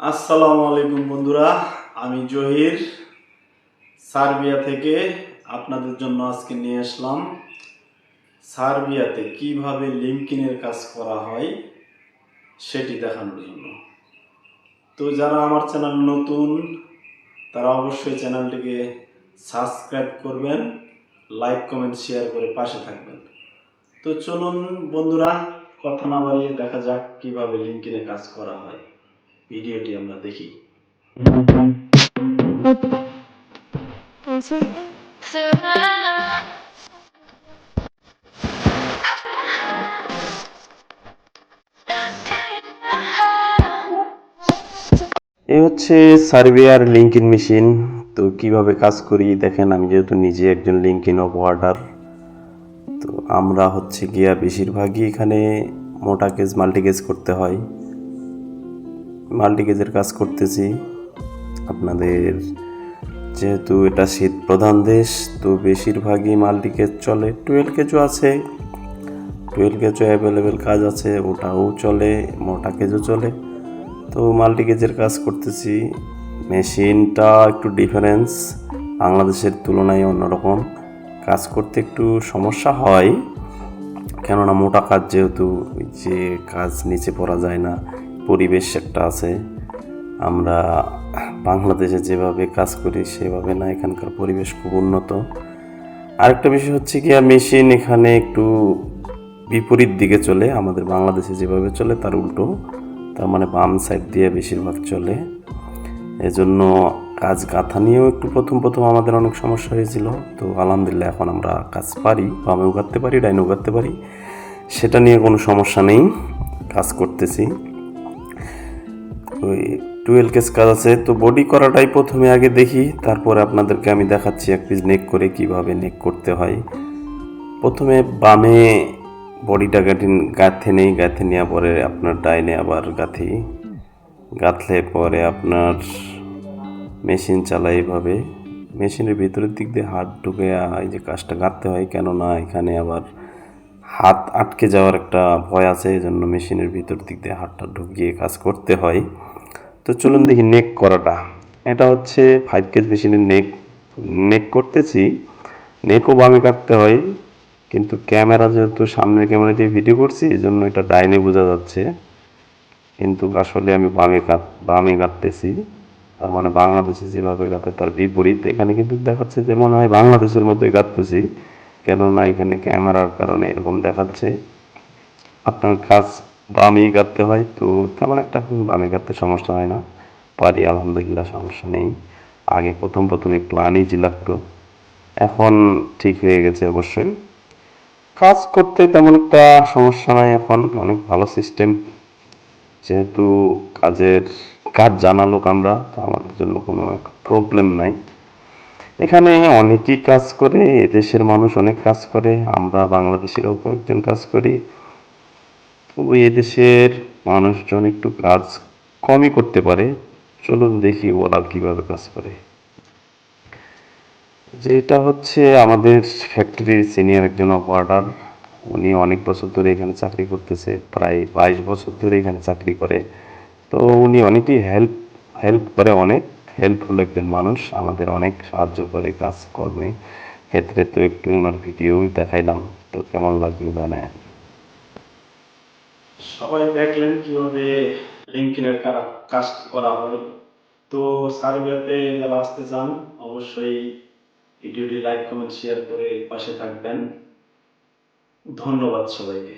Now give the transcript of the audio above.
আসসালামু আলাইকুম বন্ধুরা, আমি জহির। সার্বিয়া থেকে আপনাদের জন্য আজকে নিয়ে আসলাম সার্বিয়াতে কীভাবে লিঙ্কিনের কাজ করা হয় সেটি দেখানোর জন্য। তো যারা আমার চ্যানেল নতুন, তারা অবশ্যই চ্যানেলটিকে সাবস্ক্রাইব করবেন, লাইক, কমেন্ট, শেয়ার করে পাশে থাকবেন। তো চলুন বন্ধুরা, কথা না বাড়িয়ে দেখা যাক কীভাবে লিঙ্কিনে কাজ করা হয়। ভিডিওটি আমরা দেখি। এই হচ্ছে সার্বিয়ার লিঙ্কিন মেশিন। তো কীভাবে কাজ করি দেখেন, আমি যেহেতু নিজে একজন লিঙ্কিন অপারেটর, তো আমরা হচ্ছে গিয়া বেশিরভাগই এখানে মোটা কেজ মাল্টি কেজ করতে হয়। মাল্টি কেজের কাজ করতেছি। আপনাদের যেহেতু এটা শীত প্রধান দেশ, তো বেশিরভাগই মাল্টি কেজ চলে। টুয়েলভ কেজও আছে, টুয়েলভ কেজও অ্যাভেলেবেল কাজ আছে, ওটাও চলে, মোটা কেজও চলে। তো মাল্টি কেজের কাজ করতেছি। মেশিনটা একটু ডিফারেন্স বাংলাদেশের তুলনায় অন্যরকম। কাজ করতে একটু সমস্যা হয়, কেননা মোটা কাজ যেহেতু, যে কাজ নিচে পড়া যায় না। পরিবেশ একটা আছে। আমরা বাংলাদেশে যেভাবে কাজ করি, সেভাবে না, এখানকার পরিবেশ খুব উন্নত। আরেকটা বিষয় হচ্ছে কি মেশিন এখানে একটু বিপরীত দিকে চলে। আমাদের বাংলাদেশে যেভাবে চলে, তার উল্টো। তার মানে বাম সাইড দিয়ে বেশিরভাগ চলে। এজন্য কাজ গাঁথা নিয়েও একটু প্রথম প্রথম আমাদের অনেক সমস্যা হয়েছিল। তো আলহামদুলিল্লাহ, এখন আমরা কাজ পারি। বামে গাঁথতে পারি, ডাইনে গাঁথতে পারি। সেটা নিয়ে কোনো সমস্যা নেই। কাজ করতেছি। ওই টুয়েলভ কেস কাজ আছে। তো বডি করাটাই প্রথমে আগে দেখি, তারপরে আপনাদেরকে আমি দেখাচ্ছি এক পিস নেক করে কীভাবে নেক করতে হয়। প্রথমে বামে বডিটা গাঁথি, গাঁথে নেই, গাঁথে নেওয়ার পরে আপনার ডাইনে আবার গাঁথি। গাঁথলে পরে আপনার মেশিন চালাই এভাবে। মেশিনের ভিতরের দিক দিয়ে হাত ঢুকে এই যে কাজটা গাঁথতে হয়, কেননা এখানে আবার হাত আটকে যাওয়ার একটা ভয় আছে এই জন্য মেশিনের ভিতর দিক দিয়ে হাতটা ঢুকিয়ে কাজ করতে হয়। তো চলুন দেখি নেক করাটা। এটা হচ্ছে ফাইভ কেজ মেশিনের নেক নেক করতেছি। নেকও বামে কাটতে হয়, কিন্তু ক্যামেরা যেহেতু সামনের ক্যামেরা দিয়ে ভিডিও করছি, এই জন্য এটা ডাইনে বোঝা যাচ্ছে। কিন্তু আসলে আমি বামে কাট, বামে কাটতেছি। তার মানে বাংলাদেশে যেভাবে কাটে তার বিপরীত। এখানে কিন্তু দেখাচ্ছে যে মনে হয় বাংলাদেশের মতোই কাটতেছি। কেননা এখানে ক্যামেরার কারণে এরকম দেখাচ্ছে। আপনার কাজ বামেই কাটতে হয়, তো তেমন একটা বামে কাটতে সমস্যা হয় না। পারি, আলহামদুলিল্লাহ, সমস্যা নেই। আগে প্রথম প্রথম একটু আনিজি লাগতো এখন ঠিক হয়ে গেছে অবশ্যই। কাজ করতে তেমন একটা সমস্যা নাই এখন, অনেক ভালো সিস্টেম যেহেতু কাজের কাজ জানা লোক আমরা, তো আমাদের জন্য কোনো প্রবলেম নাই। এখানে অনেকেই কাজ করে, এদেশের মানুষ অনেক কাজ করে, আমরা বাংলাদেশেরও কয়েকজন কাজ করি। এদেশের মানুষজন একটু কাজ কমই করতে পারে। চলুন দেখি ওরা কীভাবে কাজ করে। যেটা হচ্ছে আমাদের ফ্যাক্টরির সিনিয়র একজন অপারেটর উনি অনেক বছর ধরে এখানে চাকরি করতেছে, প্রায় বাইশ বছর ধরে এখানে চাকরি করে। তো উনি অনেকেই হেল্প হেল্প করে অনেক। হেল্পফুল একজন মানুষ, আমাদের অনেক সাহায্য করে কাজকর্মে। ক্ষেত্রে তো একটু ওনার ভিডিও দেখাইলাম, তো কেমন লাগল জানেন? সবাই দেখলেন কীভাবে লিঙ্কিনের কাজ করা হলো। তো সার্ভেতে যারা আসতে চান, অবশ্যই ভিডিওটি লাইক কমেন্ট শেয়ার করে পাশে থাকবেন। ধন্যবাদ সবাইকে।